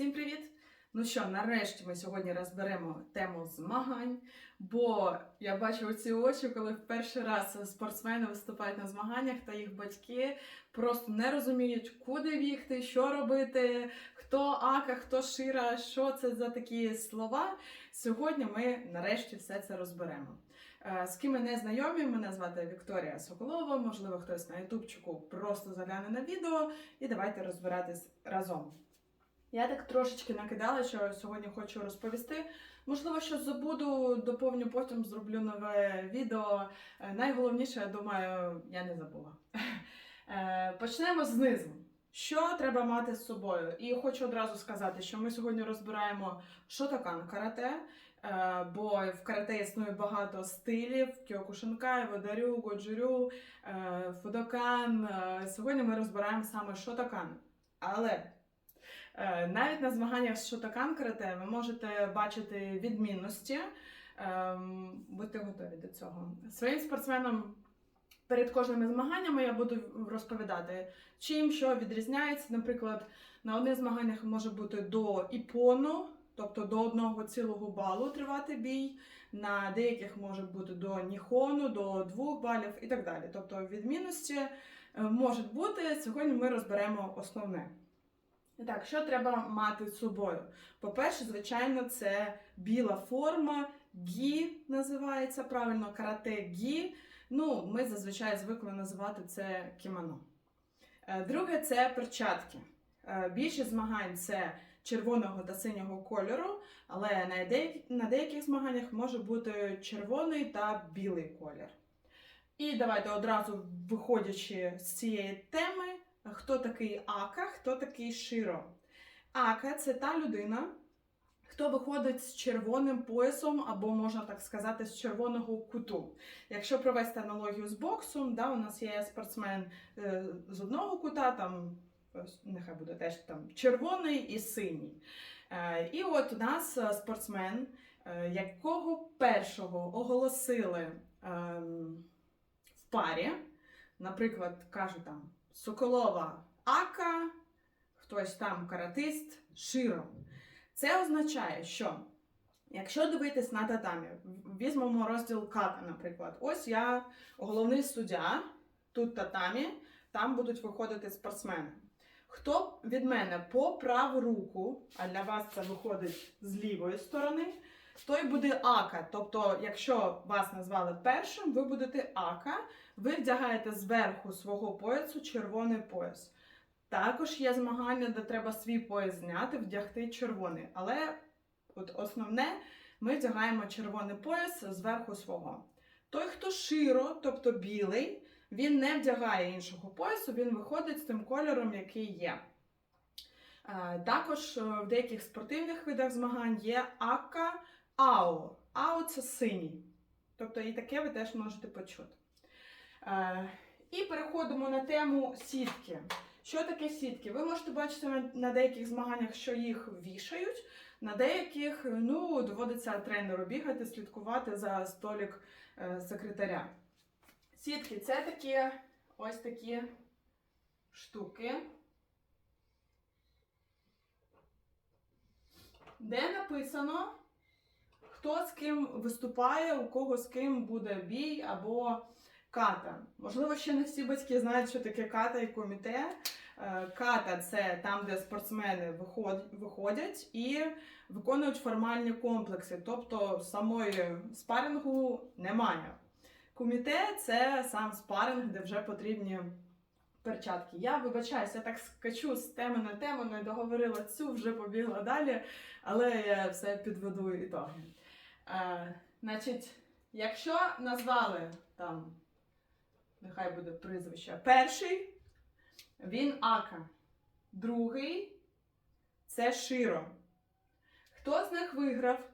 Всім привіт! Ну що, нарешті ми сьогодні розберемо тему змагань, бо я бачу ці очі, коли в перший раз спортсмени виступають на змаганнях, та їх батьки просто не розуміють, куди бігти, що робити, хто ака, хто шира, що це за такі слова. Сьогодні ми нарешті все це розберемо. Е, З ким ми не знайомі, мене звати Вікторія Соколова. Можливо, хтось на ютубчику просто загляне на відео, і давайте розбиратись разом. Я так трошечки накидала, що сьогодні хочу розповісти. Можливо, що забуду, доповню потім зроблю нове відео. Е, Найголовніше, я думаю, я не забула. Е, Почнемо знизу. Що треба мати з собою? І хочу одразу сказати, що ми сьогодні розбираємо шотакан карате, е, бо в карате існує багато стилів: кьокушинкай, водарю, годжурю, фудокан. Сьогодні ми розбираємо саме шотакан. Але Навіть на змаганнях з шотакан карате ви можете бачити відмінності. Ем, Будьте готові до цього. Своїм спортсменам перед кожними змаганнями я буду розповідати, чим що відрізняється. Наприклад, на одних змаганнях може бути до іпону, тобто до одного цілого балу тривати бій. На деяких може бути до ніхону, до двох балів і так далі. Тобто відмінності е, можуть бути. Сьогодні ми розберемо основне. І Так, що треба мати з собою? По-перше, звичайно, це біла форма, гі називається правильно, карате гі. Ну, ми зазвичай звикли називати це кімоно. Е, Друге це перчатки. Е, Більшість змагань це червоного та синього кольору, але на деяких, на деяких змаганнях може бути червоний та білий колір. І давайте одразу виходячи з цієї теми, хто такий Ака, хто такий Широ. Ака це та людина, хто виходить з червоним поясом, або можна так сказати, з червоного куту. Якщо провести аналогію з боксом, да, у нас є спортсмен е, з одного кута, там нехай буде теж там червоний і синій. Е, і от у нас е, спортсмен, якого першого оголосили ем, в парі, наприклад, кажуть там Соколова Ака, хтось там каратист Широ. Це означає, що якщо дивитись на татамі, візьмемо розділ ката, наприклад, ось я головний суддя, тут татамі, там будуть виходити спортсмени. Хто від мене по праву руку, а для вас це виходить з лівої сторони, той буде ака. Тобто, якщо вас назвали першим, ви будете ака, ви вдягаєте зверху свого поясу червоний пояс. Також є змагання, де треба свій пояс зняти, вдягти червоний. Але от основне, ми вдягаємо червоний пояс зверху свого. Той, хто широ, тобто білий, він не вдягає іншого поясу, він виходить з тим кольором, який є. Е, Також е, в деяких спортивних видах змагань є ака ао. Ао це синій. Тобто і таке ви теж можете почути. Е, І переходимо на тему сітки. Що таке сітки? Ви можете бачити на- деяких змаганнях, що їх вішають, на деяких ну, доводиться тренеру бігати, слідкувати за столик е, секретаря. Сітки це такі ось такі штуки, де написано, хто з ким виступає, у кого з ким буде бій або ката. Можливо, ще не всі батьки знають, що таке ката і коміте. Е, Ката це там, де спортсмени виходять і виконують формальні комплекси, тобто самої спарингу немає. Коміте це сам спаринг, де вже потрібні перчатки. Я вибачаюся, я так скачу з теми на тему, не договорила цю, вже побігла далі, але я все підведу ітоги. Е, значить, якщо назвали там, нехай буде прізвище, перший, він Ака, другий це Широ. Хто з них виграв,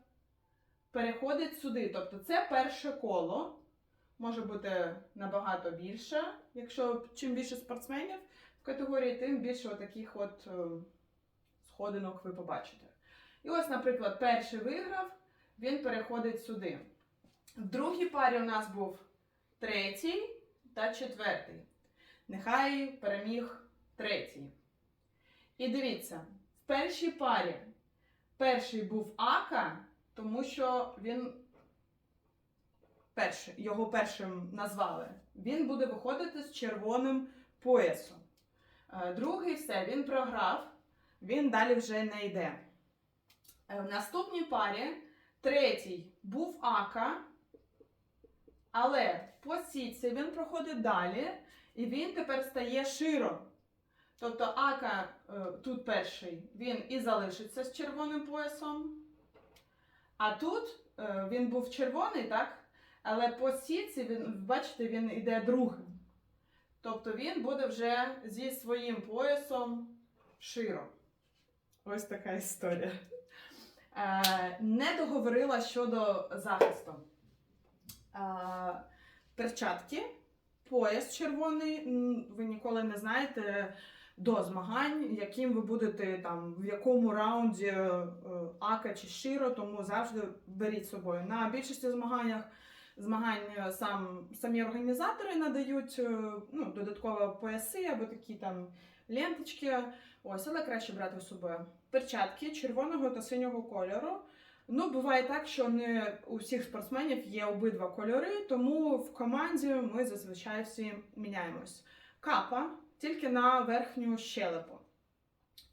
переходить сюди. Тобто це перше коло. Може бути набагато більше. Якщо чим більше спортсменів в категорії, тим більше таких от е, сходинок ви побачите. І ось, наприклад, перший виграв, він переходить сюди. В другій парі у нас був третій та четвертий. Нехай переміг третій. І дивіться, в першій парі перший був Ака, тому що він перший, його першим назвали. Він буде виходити з червоним поясом. Е, Другий все, він програв, він далі вже не йде. Е, В наступній парі третій був Ака, але по сітці він проходить далі, і він тепер стає широ. Тобто Ака е, тут перший, він і залишиться з червоним поясом. А тут е, він був червоний, так? Але по сітці він, бачите, він іде другим. Тобто він буде вже зі своїм поясом широ. Ось така історія. Е, не договорила щодо захисту. Е, перчатки, пояс червоний. Ви ніколи не знаєте до змагань, яким ви будете там, в якому раунді е, Ака чи Широ, тому завжди беріть з собою. На більшості змаганнях змагань сам, самі організатори надають ну, додатково пояси або такі там ленточки. Ось, але краще брати з собою. Перчатки червоного та синього кольору. Ну, буває так, що не у всіх спортсменів є обидва кольори, тому в команді ми зазвичай всі міняємось. Капа тільки на верхню щелепу.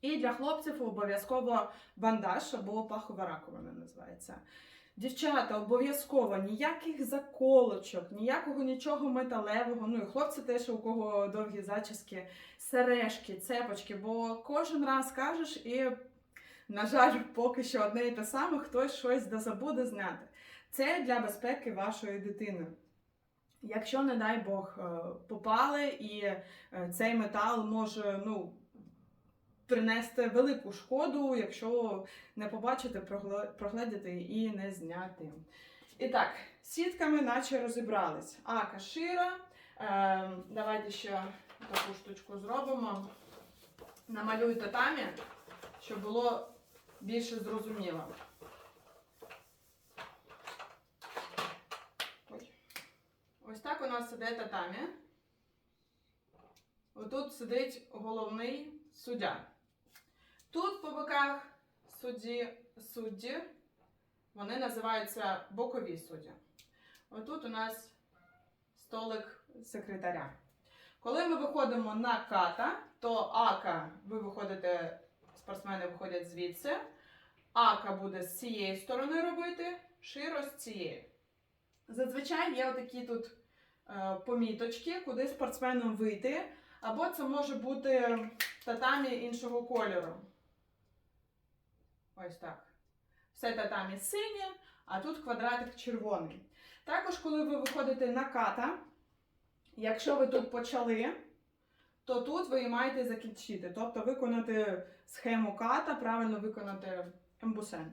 І для хлопців обов'язково бандаж або пахова раковина називається. Дівчата, обов'язково ніяких заколочок, ніякого нічого металевого. Ну і хлопці теж, у кого довгі зачіски, сережки, цепочки, бо кожен раз кажеш і, на жаль, поки що одне і те саме, хтось щось да забуде зняти. Це для безпеки вашої дитини. Якщо, не дай Бог, е, попали, і е, цей метал може ну, принести велику шкоду, якщо не побачите, прогледіти і не зняти. І так, сітками наче розібрались. А, кашира. Е, давайте ще таку штучку зробимо. Намалюй татамі, щоб було більше зрозуміло. Ой. Ось так у нас іде татамі. Отут сидить головний суддя. Тут по боках судді, судді, вони називаються бокові судді. Отут у нас столик секретаря. Коли ми виходимо на ката, то ака, ви виходите, спортсмени виходять звідси. Ака буде з цієї сторони робити, широ з цієї. Зазвичай є отакі тут е, поміточки, куди спортсменам вийти. Або це може бути татамі іншого кольору. Ось так. Все татамі синє, а тут квадратик червоний. Також, коли ви виходите на ката, якщо ви тут почали, то тут ви маєте закінчити. Тобто виконати схему ката, правильно виконати ембусен.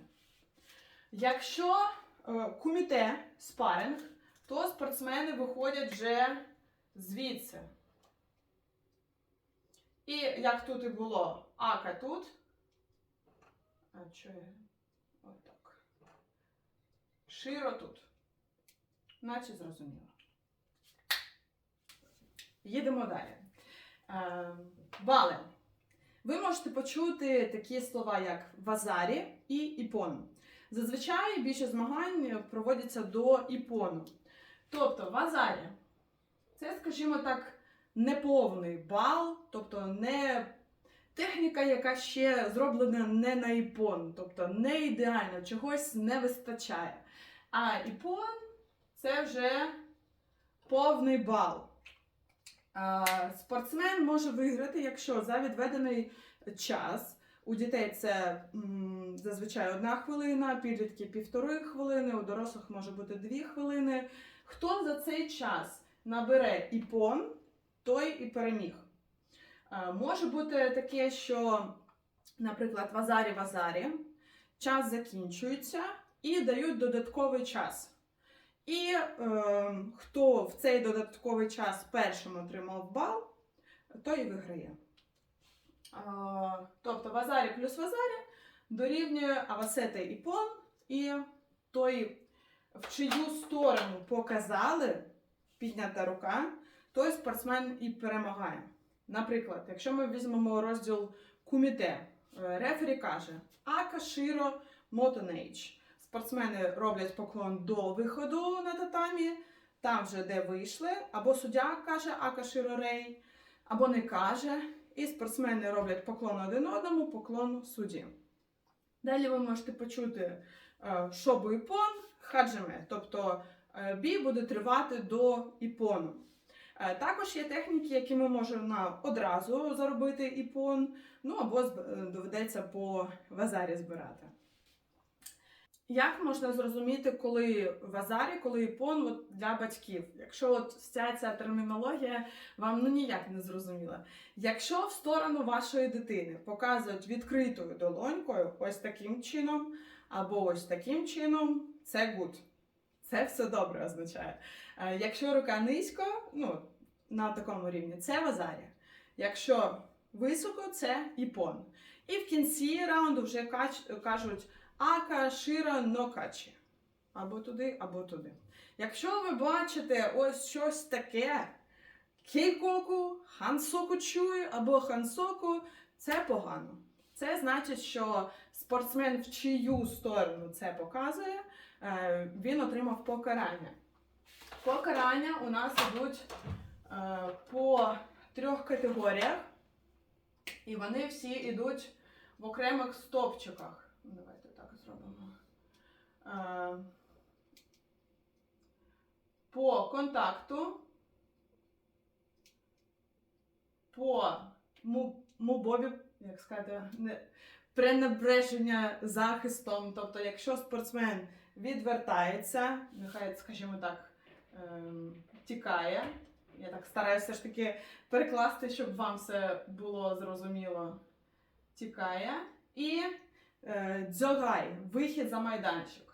Якщо е, куміте спаринг, то спортсмени виходять вже звідси. І як тут і було, ака тут. А що? Отак. Широ тут. Наче зрозуміло. Їдемо далі. Е, бали. Ви можете почути такі слова, як вазарі і іпон. Зазвичай більше змагань проводяться до іпону. Тобто вазарі це, скажімо так, неповний бал, тобто не техніка, яка ще зроблена не на іпон, тобто не ідеально, чогось не вистачає. А іпон це вже повний бал. Спортсмен може виграти, якщо за відведений час. У дітей це зазвичай одна хвилина, підлітки півтори хвилини, у дорослих може бути дві хвилини. Хто за цей час набере іпон, той і переміг. Може бути таке, що, наприклад, вазарі вазарі, час закінчується і дають додатковий час. І е, хто в цей додатковий час першим отримав бал, той і виграє. Е, тобто вазарі плюс вазарі дорівнює авасете і пон, і той, в чию сторону показали піднята рука, той спортсмен і перемагає. Наприклад, якщо ми візьмемо розділ куміте, е, рефері каже Ака Широ Мотонейдж. Спортсмени роблять поклон до виходу на татамі, там вже де вийшли, або суддя каже Ака Широ Рей, або не каже. І спортсмени роблять поклон один одному, поклон судді. Далі ви можете почути е, шобу іпон, хаджиме, тобто е, бій буде тривати до іпону. Е, Також є техніки, які ми можемо одразу заробити іпон, ну або доведеться по вазарі збирати. Як можна зрозуміти, коли вазарі, коли іпон от для батьків? Якщо от вся ця термінологія вам ну ніяк не зрозуміла. Якщо в сторону вашої дитини показують відкритою долонькою, ось таким чином, або ось таким чином, це good. Це все добре означає. Е, Якщо рука низько, ну, на такому рівні, це вазарі. Якщо високо, це іпон. І в кінці раунду вже кажуть ака, шира, нокачі. Або туди, або туди. Якщо ви бачите ось щось таке, кейкоку, хансоку чую або хансоку, це погано. Це значить, що спортсмен в чию сторону це показує, е, він отримав покарання. Покарання у нас ідуть е, по трьох категоріях, і вони всі йдуть в окремих стовпчиках. Давайте зробимо. Е, по контакту, по мубобі, як сказати, не, пренебреження захистом. Тобто, якщо спортсмен відвертається, нехай, скажімо так, ем, тікає. Я так стараюся ж таки перекласти, щоб вам все було зрозуміло. Тікає. І е, дзьогай, вихід за майданчик.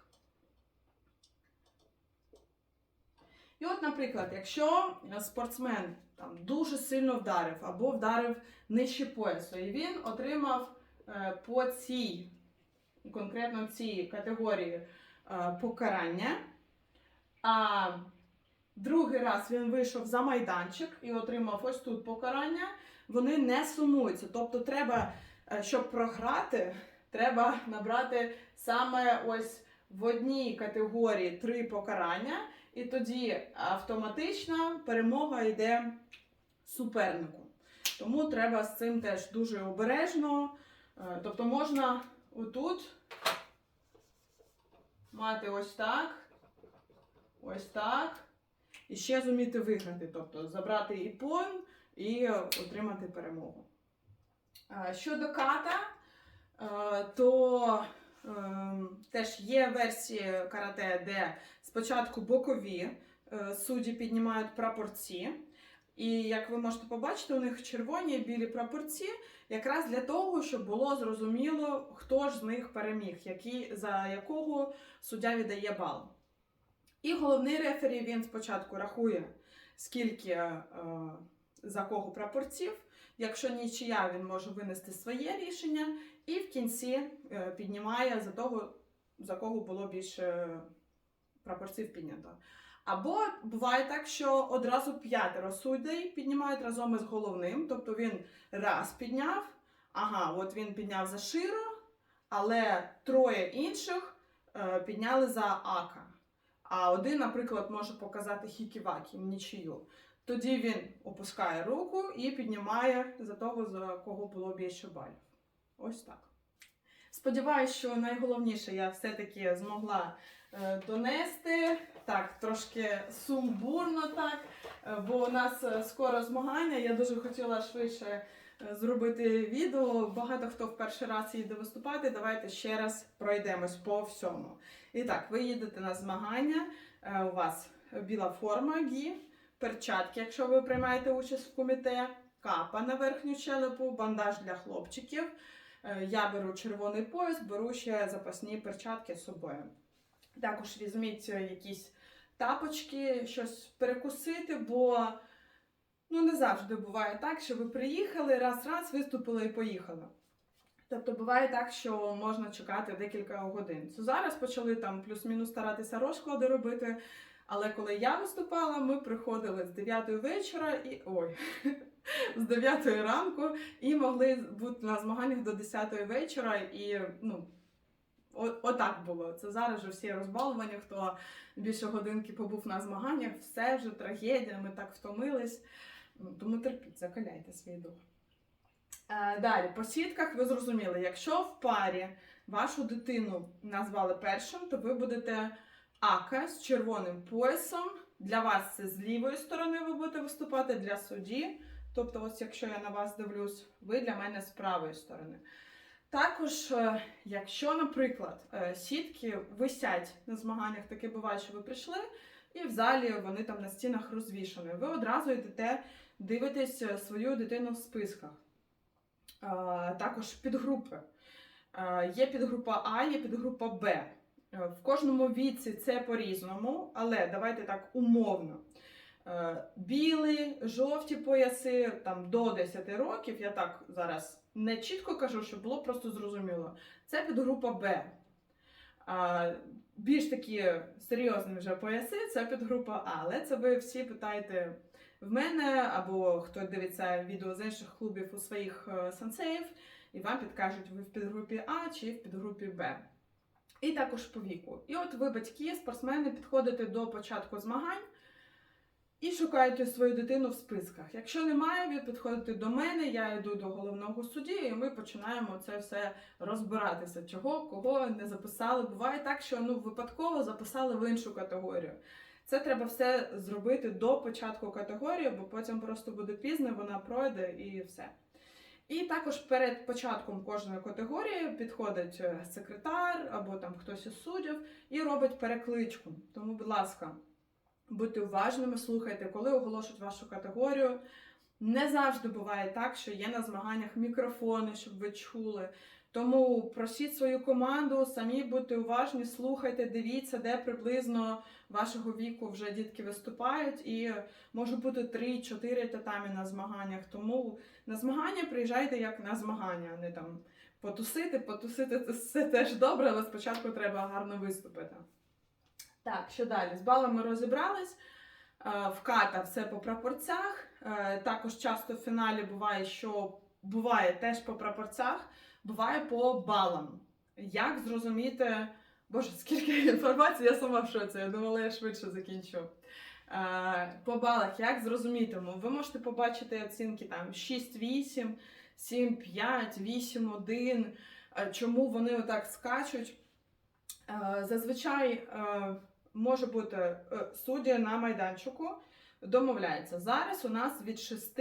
І от, наприклад, якщо спортсмен там дуже сильно вдарив або вдарив нижче поясу, і він отримав е, по цій, конкретно цій категорії е, покарання, а другий раз він вийшов за майданчик і отримав ось тут покарання, вони не сумуються. Тобто, треба, е, щоб програти, треба набрати саме ось в одній категорії три покарання, і тоді автоматично перемога йде супернику. Тому треба з цим теж дуже обережно. Е, Тобто можна отут мати ось так, ось так, і ще зуміти виграти, тобто забрати іпон і отримати перемогу. Е, Щодо ката, то ем, теж є версії карате, де спочатку бокові е, судді піднімають прапорці. І як ви можете побачити, у них червоні білі прапорці, якраз для того, щоб було зрозуміло, хто ж з них переміг, який, за якого суддя віддає бал. І головний рефері він спочатку рахує, скільки е, за кого прапорців. Якщо нічия, він може винести своє рішення, і в кінці е, піднімає за того, за кого було більше прапорців піднято. Або буває так, що одразу п'ятеро суддей піднімають разом із головним, тобто він раз підняв, ага, от він підняв за широ, але троє інших е, підняли за ака. А один, наприклад, може показати хіківакі, нічию. Тоді він опускає руку і піднімає за того, за кого було більше балів. Ось так. Сподіваюсь, що найголовніше я все-таки змогла е, донести. Так, трошки сумбурно так, е, бо у нас е, скоро змагання. Я дуже хотіла швидше зробити відео. Багато хто в перший раз їде виступати. Давайте ще раз пройдемось по всьому. І так, ви їдете на змагання, у вас біла форма гі, перчатки, якщо ви приймаєте участь в коміте, капа на верхню щелепу, бандаж для хлопчиків. Е, Я беру червоний пояс, беру ще запасні перчатки з собою. Також візьміть е, якісь тапочки, щось перекусити, бо ну, не завжди буває так, що ви приїхали, раз-раз виступили і поїхали. Тобто буває так, що можна чекати декілька годин. Зараз почали там плюс-мінус старатися розклади робити. Але коли я виступала, ми приходили з 9 вечора і ой, з 9 ранку і могли бути на змаганнях до 10 вечора. І ну, отак було. Це зараз вже всі розбалувані, хто більше годинки побув на змаганнях, все вже трагедія, ми так втомились. Ну, Тому терпіть, закаляйте свій дух. Е, далі, по сітках ви зрозуміли, якщо в парі вашу дитину назвали першим, то ви будете ака з червоним поясом. Для вас це з лівої сторони ви будете виступати для судді. Тобто, ось якщо я на вас дивлюсь, ви для мене з правої сторони. Також, е, якщо, наприклад, е, сітки висять на змаганнях, таке буває, що ви прийшли, і в залі вони там на стінах розвішані. Ви одразу йдете дивитесь е, свою дитину в списках. Також підгрупи. Є підгрупа А, є підгрупа Б. Е, В кожному віці це по-різному, але давайте так умовно. Е, Білі, жовті пояси там до 10 років, я так зараз не чітко кажу, щоб було просто зрозуміло. Це підгрупа Б. Більш такі серйозні вже пояси, це підгрупа А. Але це ви всі питаєте в мене, або хто дивиться відео з інших клубів у своїх е, сенсеїв, і вам підкажуть, ви в підгрупі А чи в підгрупі Б. І також по віку. І от ви, батьки, спортсмени, підходите до початку змагань і шукаєте свою дитину в списках. Якщо немає, ви підходите до мене, я йду до головного судді, і ми починаємо це все розбиратися. Чого, кого не записали. Буває так, що ну випадково записали в іншу категорію. Це треба все зробити до початку категорії, бо потім просто буде пізно, вона пройде і все. І також перед початком кожної категорії підходить е, секретар або там хтось із суддів і робить перекличку. Тому, будь ласка, будьте уважними, слухайте, коли оголошують вашу категорію. Не завжди буває так, що є на змаганнях мікрофони, щоб ви чули. Тому просіть свою команду, самі будьте уважні, слухайте, дивіться, де приблизно вашого віку вже дітки виступають, і може бути 3-4 татамі на змаганнях. Тому на змагання приїжджайте як на змагання, а не там потусити, потусити це теж добре, але спочатку треба гарно виступити. Так, що далі? З балами розібрались. Е, В ката все по прапорцях. Е, Також часто в фіналі буває, що буває теж по прапорцях, буває по балам. Як зрозуміти, боже, скільки інформації, я сама в шоці, я думала, я швидше закінчу. Е, По балах, як зрозуміти? Ну, Ви можете побачити оцінки там 6-8, 7-5, 8-1. Е, Чому вони отак скачуть? Е, Зазвичай е, може бути судді на майданчику домовляється. Зараз у нас від 6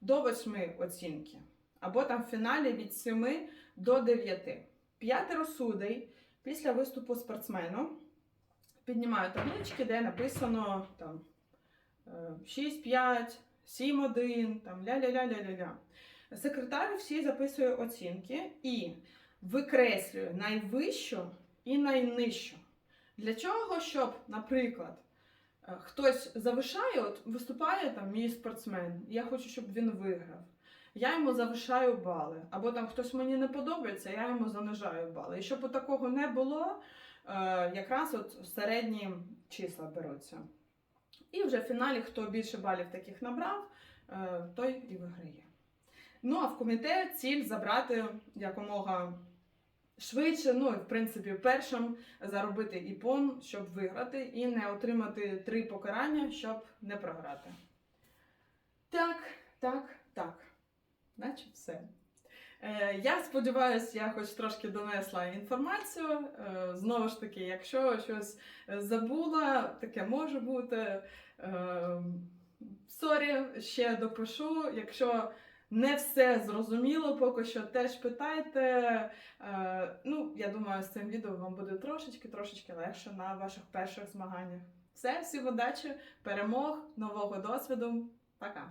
до 8 оцінки, або там в фіналі від 7 до 9. П'ятеро судей після виступу спортсмену піднімають таблички, де написано там е, 6-5, 7-1, там ля-ля-ля-ля-ля-ля. Секретар всі записує оцінки і викреслює найвищу і найнижчу. Для чого? Щоб, наприклад, е, хтось завишає, от виступає там мій спортсмен, я хочу, щоб він виграв. Я йому завишаю бали. Або там хтось мені не подобається, я йому занижаю бали. І щоб такого не було, е, якраз от середні числа беруться. І вже в фіналі, хто більше балів таких набрав, е, той і виграє. Ну а в комітет ціль забрати якомога швидше, ну і в принципі першим заробити іпон, щоб виграти, і не отримати три покарання, щоб не програти. Так, так, так. Наче все. Е, я сподіваюся, я хоч трошки донесла інформацію. Е, знову ж таки, якщо щось забула, таке може бути. Е, Сорі, ще допишу. Якщо не все зрозуміло, поки що теж питайте. Е, ну, я думаю, з цим відео вам буде трошечки, трошечки легше на ваших перших змаганнях. Все, всім удачі, перемог, нового досвіду. Пока!